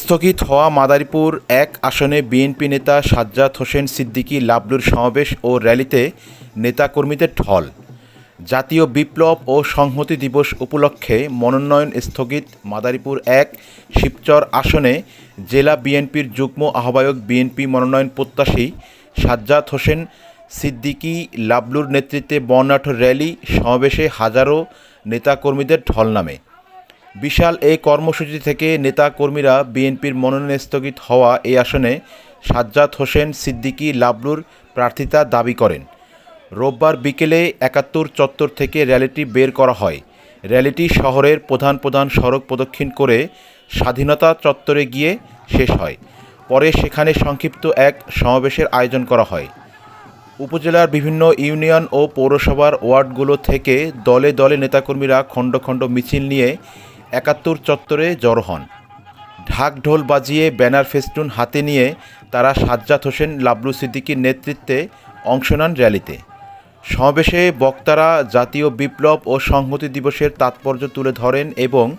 স্থগিত হওয়া মাদারীপুর এক আসনে বিএনপি নেতা সাজ্জাদ হোসেন সিদ্দিকী লাবলুর সমাবেশ ও র্যালিতে নেতাকর্মীদের ঢল। জাতীয় বিপ্লব ও সংহতি দিবস উপলক্ষে মনোনয়ন স্থগিত মাদারীপুর এক শিবচর আসনে জেলা বিএনপির যুগ্ম আহ্বায়ক বিএনপি মনোনয়ন প্রত্যাশী সাজ্জাদ হোসেন সিদ্দিকী লাবলুর নেতৃত্বে বর্ণাঢ্য র্যালি সমাবেশে হাজারো নেতাকর্মীদের ঢল নামে। বিশাল এই কর্মসূচি থেকে নেতাকর্মীরা বিএনপির মনোনয়ন স্থগিত হওয়া এই আসনে সাজ্জাদ হোসেন সিদ্দিকী লাবলুর প্রার্থিতা দাবি করেন। রোববার বিকেলে একাত্তর চত্বর থেকে র্যালিটি বের করা হয়। র্যালিটি শহরের প্রধান প্রধান সড়ক প্রদক্ষিণ করে স্বাধীনতা চত্বরে গিয়ে শেষ হয়। পরে সেখানে সংক্ষিপ্ত এক সমাবেশের আয়োজন করা হয়। উপজেলার বিভিন্ন ইউনিয়ন ও পৌরসভার ওয়ার্ডগুলো থেকে দলে দলে নেতাকর্মীরা খণ্ড খণ্ড মিছিল নিয়ে একাত্তর চত্বরে জড়ো হন। ঢাক ঢোল বাজিয়ে ব্যানার ফেস্টুন হাতে নিয়ে তারা সাজ্জাদ হোসেন, লাবলু সিদ্দিকীর নেতৃত্বে অংশ নেন র্যালিতে। সমাবেশে বক্তারা জাতীয় বিপ্লব ও সংহতি দিবসের তাৎপর্য তুলে ধরেন এবং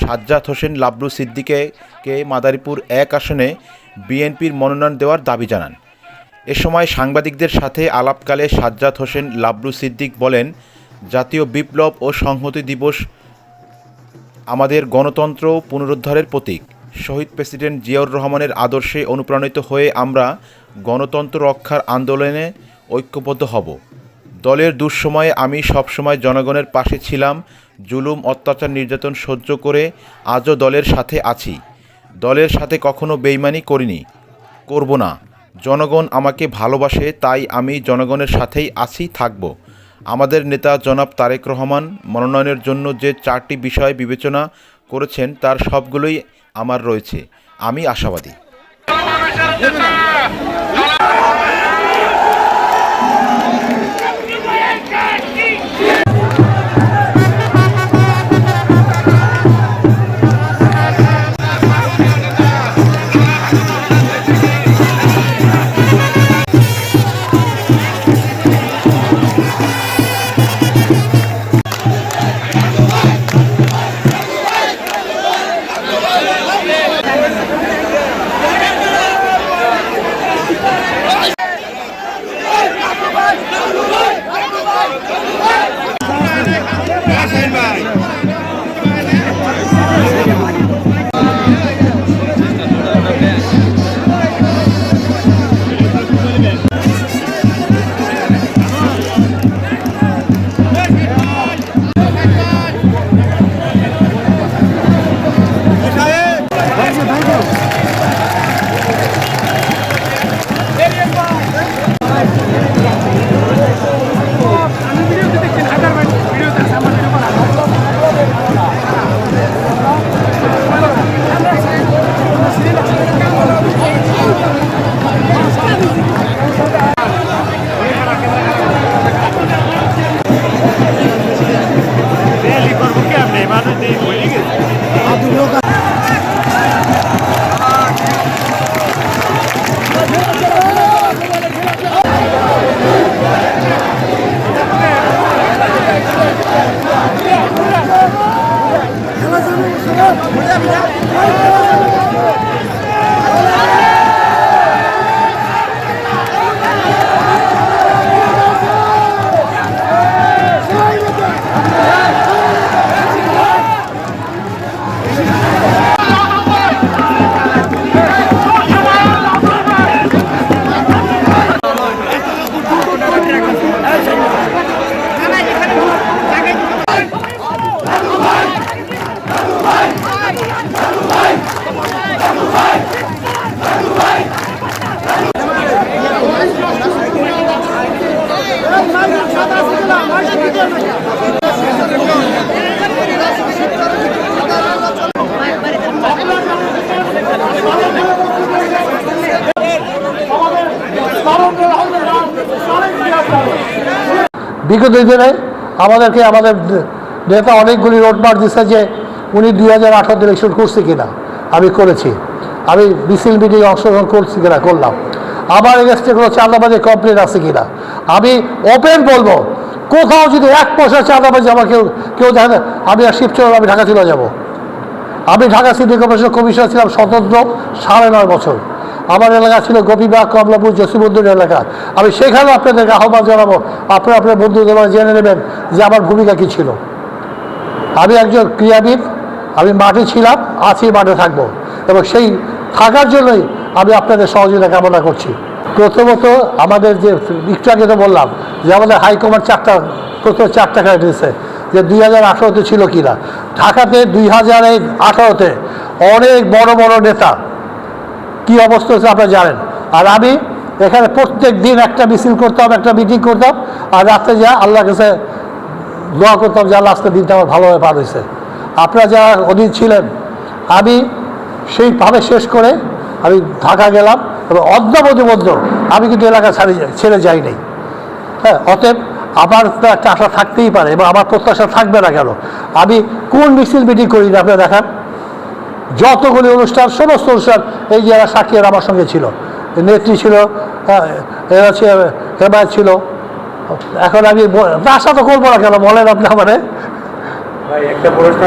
সাজ্জাদ হোসেন, লাবলু সিদ্দিকেকে মাদারীপুর এক আসনে বিএনপির মনোনয়ন দেওয়ার দাবি জানান। এ সময় সাংবাদিকদের সাথে আলাপকালে সাজ্জাদ হোসেন, লাবলু সিদ্দিক বলেন, জাতীয় বিপ্লব ও সংহতি দিবস আমাদের গণতন্ত্র পুনরুদ্ধারের প্রতীক। শহীদ প্রেসিডেন্ট জিয়াউর রহমানের আদর্শে অনুপ্রাণিত হয়ে আমরা গণতন্ত্র রক্ষার আন্দোলনে ঐক্যবদ্ধ হব। দলের দুঃসময়ে আমি সবসময় জনগণের পাশে ছিলাম, জুলুম, অত্যাচার, নির্যাতন সহ্য করে আজও দলের সাথে আছি। দলের সাথে কখনো বেইমানি করিনি, করব না। জনগণ আমাকে ভালোবাসে, তাই আমি জনগণের সাথেই আছি, থাকব। আমাদের নেতা জনাব তারেক রহমান মনোনয়নের জন্য যে চারটি বিষয় বিবেচনা করেছেন, তার সবগুলোই আমার রয়েছে। আমি আশাবাদী। র্যালি বিগত দিনে আমাদেরকে আমাদের নেতা অনেকগুলি রোডমার্ক দিচ্ছে যে উনি দুই হাজার আঠারো ইলেকশন করছে কিনা আমি করেছি। আমি মিছিল মিটিংয়ে অংশগ্রহণ করছি কিনা করলাম। আমার এগেস্টে কোনো চাঁদাবাজি কমপ্লেন আছে কিনা? আমি ওপেন বলব কোথাও যদি এক পয়সা চাঁদাবাজি আমার কেউ কেউ দেখে না, আমি আর শিবচর আমি ঢাকা চলে যাব। আমি ঢাকা সিটি কর্পোরেশন কমিশনার ছিলাম স্বতন্ত্র সাড়ে নয় বছর। আমার এলাকা ছিল গোপীবাগ কমলাপুর জসিমুদ্দিন এলাকা। আমি সেখানেও আপনাদেরকে আহ্বান জানাব আপনারা আপনার বন্ধুদের জেনে নেবেন যে আমার ভূমিকা কী ছিল। আমি একজন ক্রীড়াবিদ আমি মাঠে ছিলাম আছি মাঠে থাকব। এবং সেই থাকার জন্যই আমি আপনাদের সহযোগিতা কামনা করছি। প্রথমত আমাদের যে একটু আগে তো বললাম, যে আমাদের হাইকমান্ড চারটা, প্রথম চারটা কার্ড দিয়েছে, যে দুই হাজার আঠারোতে ছিল কিনা। ঢাকাতে দুই হাজার আঠারোতে অনেক বড় বড় নেতা। কি অবস্থা হচ্ছে আপনারা জানেন? আর আমি এখানে প্রত্যেক দিন একটা মিছিল করতাম, একটা মিটিং করতাম, আর রাত্রে যা আল্লাহর কাছে দোয়া করতাম যে আল্লাহ আজকে দিনটা আমার ভালোভাবে পার হয়েছে। আপনারা যারা অধীন ছিলেন আমি সেইভাবে শেষ করে আমি ঢাকা গেলাম এবং অদ্যাবধি মধ্য আমি কিন্তু এলাকা ছাড়ি ছেড়ে যাই নাই। হ্যাঁ অতএব আমার তো একটা আশা থাকতেই পারে এবং আমার প্রত্যাশা থাকবে না কেন? আমি কোন মিছিল মিটিং করি না আপনারা দেখান। যতগুলি অনুষ্ঠান সমস্ত অনুষ্ঠান এই যে এরা সাক্ষী আমার সঙ্গে ছিল। নেত্রী ছিল হ্যাঁ, এরা ছিল হেমায়ত ছিল। এখন আমি আশা তো করব না কেন বলেন আপনি আমারে। একটা প্রশ্ন